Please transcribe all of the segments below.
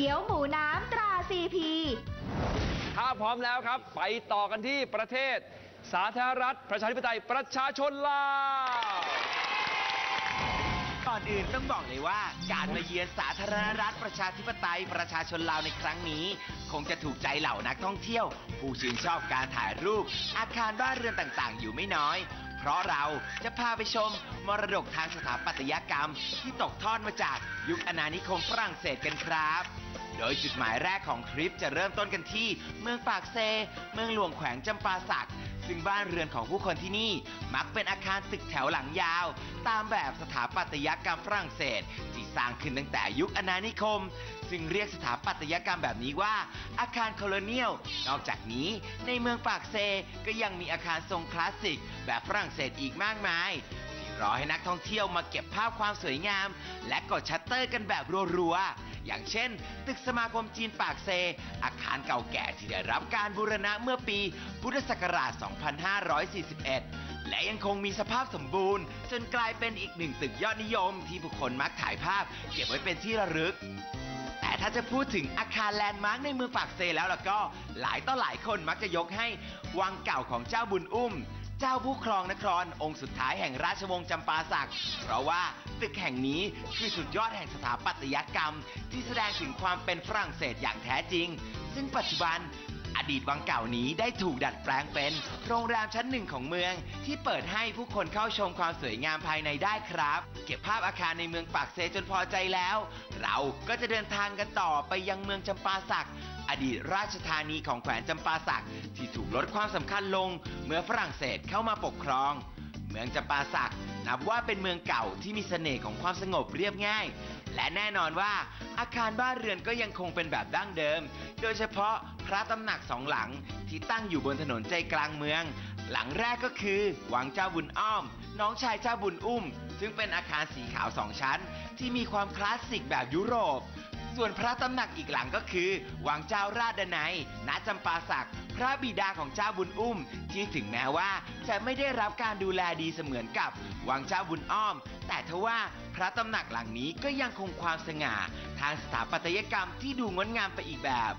เกี๊ยวหมูน้ำตราซีพีถ้าพร้อมแล้วครับ ไปต่อกันที่ประเทศ สาธารณรัฐประชาธิปไตยประชาชนลาวก่อนอื่นต้องบอกเลยว่าการมาเยือนสาธารณรัฐประชาธิปไตยประชาชนลาวในครั้งนี้ คงจะถูกใจเหล่านักท่องเที่ยว ผู้ชื่นชอบการถ่ายรูป อาคารบ้านเรือนต่างๆ อยู่ไม่น้อย เพราะเราจะพาไปชมมรดกทางสถาปัตยกรรม ที่ตกทอดมาจากยุคอาณานิคมฝรั่งเศสกันครับ โดยจุดหมายแรกของทริปจะเริ่มต้นกันที่ เมืองปากเซ เมืองหลวงแขวงจำปาสัก ซึ่งบ้านเรือนของผู้คนที่นี่มักเป็นอาคารตึกแถวหลังยาว ตามแบบสถาปัตยกรรมฝรั่งเศสที่สร้างขึ้นตั้งแต่ยุคอาณานิคม ซึ่งเรียกสถาปัตยกรรมแบบนี้ว่า อาคารโคลเนียล นอกจากนี้ในเมืองปากเซก็ยังมีอาคารทรงคลาสสิก แบบฝรั่งเศสอีกมากมาย รอให้นักท่องเที่ยวมาเก็บภาพความสวยงาม และกดชัตเตอร์กันแบบรัวๆ อย่างเช่น ตึกสมาคมจีนปากเซ อาคารเก่าแก่ที่ได้รับการบูรณะเมื่อปี พุทธศักราช 2541 และยังคงมีสภาพสมบูรณ์ จนกลายเป็นอีกหนึ่งตึกยอดนิยม ที่ผู้คนมักถ่ายภาพ เก็บไว้เป็นที่ระลึกแต่ถ้าจะพูดถึงอาคารแลนด์มาร์กในเมืองปากเซแล้วล่ะก็ หลายต่อหลายคนมักจะยกให้ วังเก่าของเจ้าบุญอุ้ม เจ้าผู้ครองนครองค์สุดท้ายแห่งราชวงศ์จำปาสัก เพราะว่าตึกแห่งนี้คือสุดยอดแห่งสถาปัตยกรรม ที่แสดงถึงความเป็นฝรั่งเศสอย่างแท้จริง ซึ่งปัจจุบัน อดีตวังเก่านี้ได้ถูกดัดแปลงเป็น โรงแรมชั้นหนึ่งของเมือง ที่เปิดให้ผู้คนเข้าชมความสวยงามภายในได้ครับ เก็บภาพอาคารในเมืองปากเซจนพอใจแล้ว เราก็จะเดินทางกันต่อไปยังเมืองจำปาสักอดีตราชธานีของแขวนจำปาสักที่ถูกลดความสำคัญลง เมื่อฝรั่งเศสเข้ามาปกครอง เมืองจำปาสักนับว่าเป็นเมืองเก่าที่มีเสน่ห์ของความสงบเรียบง่าย และแน่นอนว่าอาคารบ้านเรือนก็ยังคงเป็นแบบดั้งเดิม โดยเฉพาะพระตำหนักสองหลังที่ตั้งอยู่บนถนนใจกลางเมือง หลังแรกก็คือวังเจ้าบุญอ้อม น้องชายเจ้าบุญอุ้ม ซึ่งเป็นอาคารสีขาวสองชั้น ที่มีความคลาสสิกแบบยุโรป ส่วนพระตำหนักอีกหลังก็คือวังเจ้าราชดนัยณจำปาสักพระบิดาของเจ้าบุญอุ้ม ที่ถึงแม้ว่าจะไม่ได้รับการดูแลดีเสมือนกับวังเจ้าบุญอ้อม แต่ทว่าพระตำหนักหลังนี้ก็ยังคงความสง่า ทางสถาปัตยกรรมที่ดูงดงามไปอีกแบบ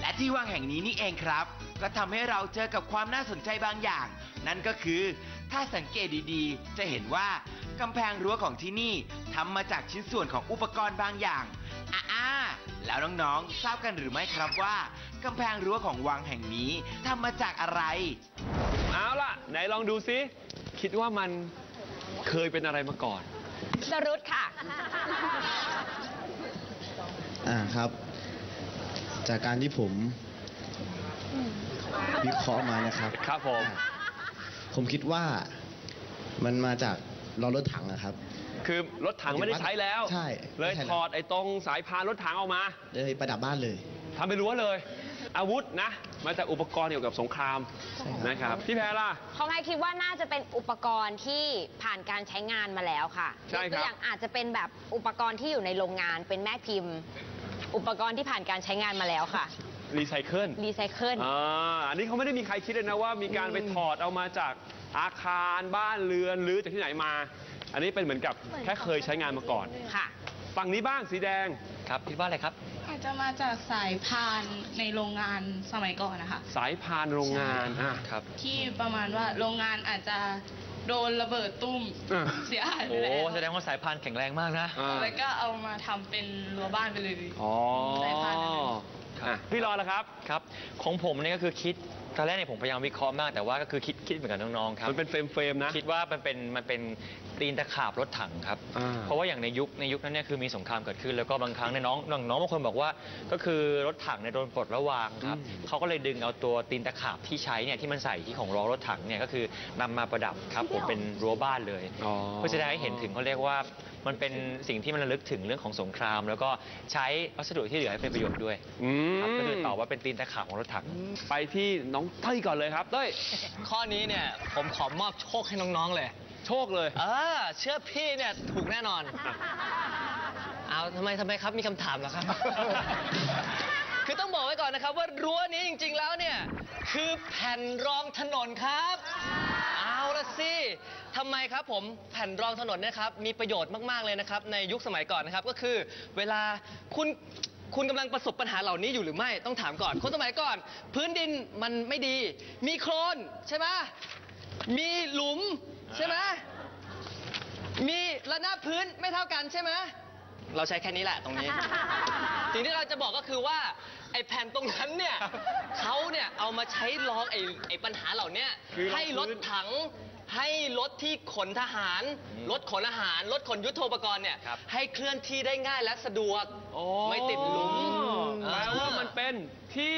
และที่วังแห่งนี้นี่เองครับ ก็ทำให้เราเจอกับความน่าสนใจบางอย่าง นั่นก็คือ ถ้าสังเกตดีๆ จะเห็นว่ากำแพงรั้วของที่นี่ทำมาจากชิ้นส่วนของอุปกรณ์บางอย่าง แล้วน้องๆ ทราบกันหรือไม่ครับว่ากำแพงรั้วของวังแห่งนี้ทำมาจากอะไร เอาล่ะ ไหนลองดูซิ คิดว่ามันเคยเป็นอะไรมาก่อน สรุปค่ะ อ่าครับ จากการที่ผมวิเคราะห์มานะครับ ครับผมอ่าผมคิดว่ามันมาจากล้อรถถังอะครับ คือรถถังไม่ได้ใช้แล้ว ใช่เลยไม่ใช่แล้วถอดไอ้ตรงสายพานรถถังออกมา เลยประดับบ้านเลยทำเป็นรั้วเลย อาวุธนะ มาจากอุปกรณ์เกี่ยวกับสงครามใช่ครับนะครับพี่แพรล่ะของไทยคิดว่าน่าจะเป็นอุปกรณ์ที่ผ่านการใช้งานมาแล้วค่ะใช่ยกครัตับวอย่างอาจจะเป็นแบบอุปกรณ์ที่อยู่ในโรงงานเป็นแม่พิมพ์ อุปกรณ์ที่ผ่านการใช้งานมาแล้วค่ะรีไซเคิลรีไซเคิลอ่าอันนี้เขาไม่ได้มีใครคิดเลยนะว่ามีการไปถอดเอามาจากอาคารบ้านเรือนหรือจากที่ไหนมา อันนี้เป็นเหมือนกับแค่เคยใช้งานมาก่อน ค่ะ ฝั่งนี้บ้างสีแดงครับคิดว่าอะไรครับ อาจจะมาจากสายพานในโรงงานสมัยก่อนนะคะ สายพานโรงงานอะครับ ที่ประมาณว่าโรงงานอาจจะโดนระเบิดตุ้มอะ เสียหายไปโอ้แล้วแสดงว่าสายพานแข็งแรงมากนะ อ่าแล้วก็เอามาทำเป็นรั้วบ้านไปเลย อ๋อสายพานอะไรครับอะพี่รอแล้วครับ ครับ ของผมเนี่ยก็คือคิด ตอนแรกเนี่ยผมพยายามวิเคราะห์มากแต่ว่าก็คือคิดคิดเหมือนกับน้องๆครับมันเป็นเฟรมเฟรมๆนะ คิดว่ามันเป็นมันเป็นตีนตะขาบรถถังครับ อ่า เพราะว่าอย่างในยุคในยุคนั้นเนี่ยคือมีสงครามเกิดขึ้นแล้วก็บางครั้งเนี่ยน้องน้องน้องบางคนบอกว่า ก็คือรถถังเนี่ยโดนปลดระวางครับอืมเขาก็เลยดึงเอาตัวตีนตะขาบที่ใช้เนี่ยที่มันใส่ที่ของล้อรถถังเนี่ยก็คือนำมาประดับครับผมเป็นรั้วบ้านเลย อ๋อ เพื่อจะได้ให้เห็นถึงเขาเรียกว่ามันเป็นสิ่งที่มันระลึกถึงเรื่องของสงคราม แล้วก็ใช้วัสดุที่เหลือให้เป็นประโยชน์ด้วยอืมครับก็คือตอบว่าเป็นตีนตะขาบของรถถัง ไปที่น้องเต้ยก่อนเลยครับเต้ยข้อนี้เนี่ยผมขอมอบโชคให้น้องๆเลย โชคเลยเออเชื่อพี่เนี่ยถูกแน่นอน เอาทำไมทำไมครับมีคำถามเหรอครับ คือต้องบอกไว้ก่อนนะครับ ว่ารั้วนี้จริง ๆ แล้วเนี่ย คือแผ่นรองถนนครับ เอาละสิทำไมครับผมแผ่นรองถนนเนยครับมีประโยชน์มากๆเลยนะครับ ในยุคสมัยก่อนนะครับก็คือ เวลาคุณ คุณกำลังประสบปัญหาเหล่านี้อยู่หรือไม่ต้องถามก่อน คนสมัยก่อน พื้นดินมันไม่ดี มีโคลนใช่ไหมมีหลุมใช่ไหมมีระนาบพื้นไม่เท่ากันใช่ไหมเราใช้แค่นี้แหละตรงนี้ สิ่งที่เราจะบอกก็คือว่าไอ้แผ่นตรงนั้นเนี่ยเขาเนี่ยเอามาใช้รองไอ้ไอ้ปัญหาเหล่าเนี้ยคือรองให้รถพื้นถัง ให้รถที่ขนทหาร รถขนอาหาร รถขนยุทโธปกรณ์เนี่ยครับให้เคลื่อนที่ได้ง่ายและสะดวกไม่ติดหลุมแปลว่ามันเป็นที่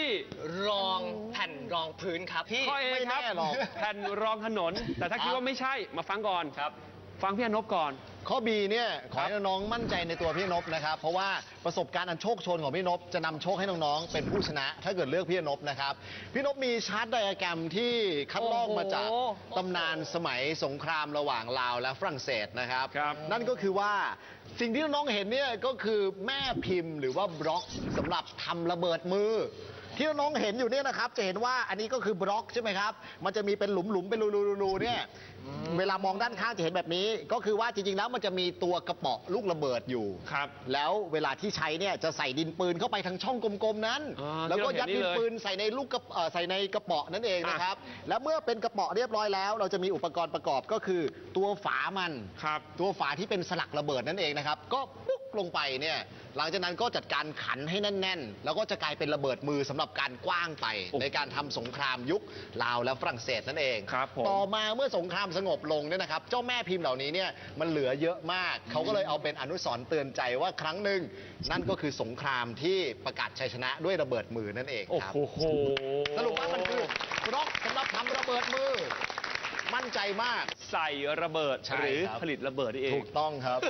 รองแผ่นรองพื้นครับพี่ ข้อเอครับไม่แน่หรอกแผ่นรองถนน แต่ถ้าคิดว่าไม่ใช่มาฟังก่อนครับ ฟังพี่อนบก่อน ข้อ B เนี่ยขอให้น้องๆมั่นใจในตัวพี่นพนะครับ เพราะว่าประสบการณ์อันโชคโชนของพี่นพจะนำโชคให้น้องๆเป็นผู้ชนะ ถ้าเกิดเลือกพี่นพนะครับ พี่นพมีชาร์ตไดอะแกรมที่คัดลอกมาจากโอ้โห ตำนานสมัยสงครามระหว่างลาวและฝรั่งเศสนะครับ ครับ นั่นก็คือว่าสิ่งที่น้องๆเห็นเนี่ยก็คือแม่พิมพ์หรือว่าบล็อกสำหรับทำระเบิดมือ ที่น้องๆเห็นอยู่เนี่ยนะครับ จะเห็นว่าอันนี้ก็คือบล็อกใช่ไหมครับ มันจะมีเป็นหลุมๆเป็นรูๆๆๆเนี่ยเวลามองด้านข้างจะเห็นแบบนี้ ก็คือว่าจริงๆแล้วมันจะมีตัวกระเป๋อลูกระเบิดอยู่ครับ แล้วเวลาที่ใช้เนี่ยจะใส่ดินปืนเข้าไปทางช่องกลมๆนั้น อ่าแล้วก็ที่เราเห็นยัดนี่ดินเลยปืนใส่ในลูกกระเอ่อใส่ในกระเป๋อนั่นเองนะครับ แล้วเมื่อเป็นกระเป๋อเรียบร้อยแล้ว เราจะมีอุปกรณ์ประกอบก็คือตัวฝามัน ครับ ตัวฝาที่เป็นสลักระเบิดนั่นเองนะครับ ก็ปุ๊ก ลงไปเนี่ยหลังจากนั้นก็จัดการขันให้แน่น ๆ แล้วก็จะกลายเป็นระเบิดมือสำหรับการกว้างไปโอ้ในการทำสงครามยุคลาวและฝรั่งเศสนั่นเองครับผมต่อมาเมื่อสงครามสงบลงเนี่ยนะครับเจ้าแม่พิมพ์เหล่านี้เนี่ยมันเหลือเยอะมาก เขาก็เลยเอาเป็นอนุสรณ์เตือนใจว่าครั้งหนึ่งนั่นก็คือสงครามที่ประกาศชัยชนะด้วยระเบิดมือนั่นเองโอ้ครับโหสรุปว่ามันคือบล็อกสำหรับทำระเบิดมือ มั่นใจมากใส่ระเบิดใช่หรือครับผลิตระเบิดนี่เองถูกต้องครับ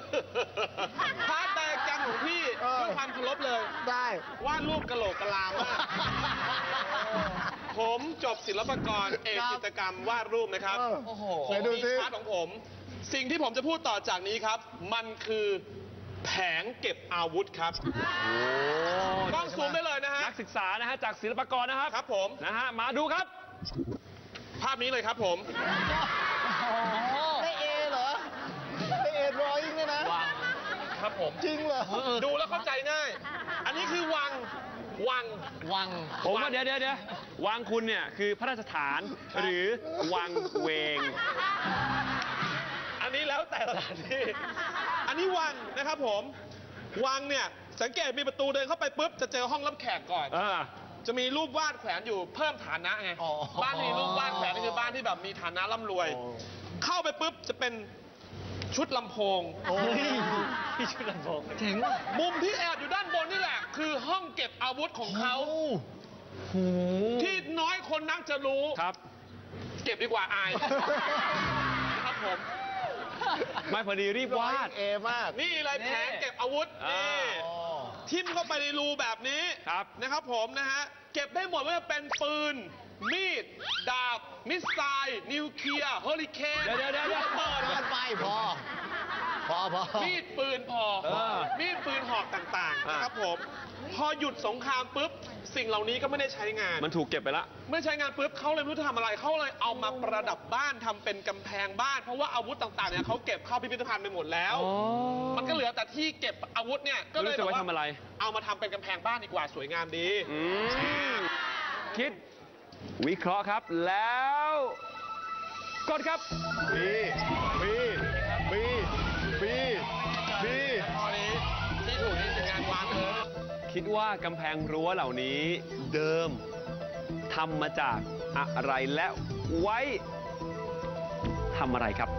ของพี่เออด้วยความเคารพเลย ได้ วาดรูปกะโหลกกะลามากผมจบศิลปากรเอกครับจิตรกรรมวาดรูปนะครับเออโอ้โหผมไหนดูมีสิชาร์ตของผม สิ่งที่ผมจะพูดต่อจากนี้ครับ มันคือแผงเก็บอาวุธครับกล้องซูมได้เลยนะฮะนักศึกษานะฮะจากศิลปากรนะครับครับผม นะฮะมาดูครับ ภาพนี้เลยครับผมได้เอ ผมจริงเหรอ ดูแล้วเข้าใจง่าย อันนี้คือวัง วัง วัง ผมว่าเดี๋ยวเดี๋ยวเดี๋ยววังคุณเนี่ยคือพระราชฐานหรือวังเวง อันนี้แล้วแต่สถานที่ อันนี้วังนะครับผม วังเนี่ยสังเกตมีประตูเดินเข้าไปปุ๊บจะเจอห้องรับแขกก่อนเออจะมีรูปวาดแขวนอยู่เพิ่มฐานะไง อ๋อ บ้านที่มีรูปวาดแขวนนี่คือบ้านที่แบบมีฐานะร่ำรวย เข้าไปปุ๊บจะเป็น ชุดลำโพง โอ้ยพี่ชุดลำโพงเจ๋งว่ะมุมที่แอบอยู่ด้านบนนี่แหละ คือห้องเก็บอาวุธของเขาที่น้อยคนนักจะรู้ครับ เก็บดีกว่าอายครับผมไม่พอดีรีบวาดเอมาก นี่เลยแผงเก็บอาวุธอ่านี่ทิ่มเข้าไปในรูแบบนี้ครับนะครับผมนะฮะ เก็บได้หมดว่าจะเป็นปืน มีด ดาบ มิสไซล์นิวเคลียร์เฮอริเคนเดี๋ยวเดี๋ยวเดี๋ยวเดี๋ยวระเบิดเกินไปพอ พอพอ มีดปืนพอ เออมีดปืนหอกต่างๆอะ นะครับผม พอหยุดสงครามปุ๊บ สิ่งเหล่านี้ก็ไม่ได้ใช้งาน มันถูกเก็บไปละ ไม่ใช้งานปุ๊บเขาเลยไม่รู้จะทำอะไรเขาเลยเอามาประดับบ้านทำเป็นกำแพงบ้าน เพราะว่าอาวุธต่างๆเนี่ยเขาเก็บเข้าพิพิธภัณฑ์ไปหมดแล้วอ๋อมันก็เหลือแต่ที่เก็บอาวุธเนี่ยก็เลยไม่รู้จะไว้แบบทำอะไร เอามาทำเป็นกำแพงบ้านดีกว่าสวยงามดีอืมคิด วิเคราะห์ครับแล้วกดครับบีบีบีบีบีข้อนี้ที่ถูกนี่คืองานวางเลยคิดว่ากำแพงรั้วเหล่านี้เดิมทำมาจากอะไรและไว้ทำอะไรครับ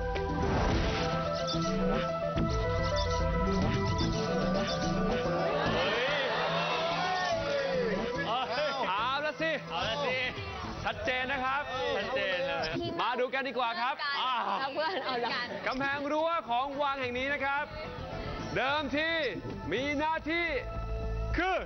ชัดเจนนะครับ ชัดเจนเลยมาดูกันดีกว่าครับอ่าเอาเพื่อนเอาละกำแพงรั้วของวังแห่งนี้นะครับ เดิมทีมีหน้าที่คือ